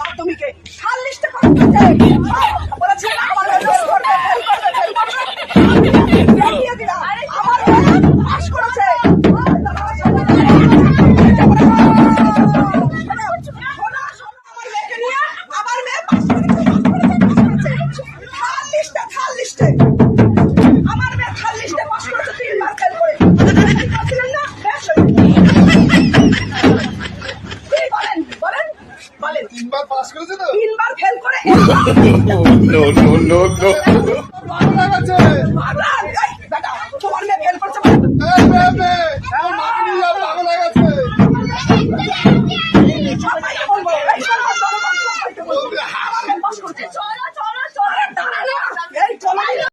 মাধ্যমিকে সাল্লিশটা বলেছে কলেজ তিনবার পাস করেছে তো? তিনবার ফেল করে। নো নো নো নো মারা গেছে মারা তোমার মেয়ে ফেল করছে মানে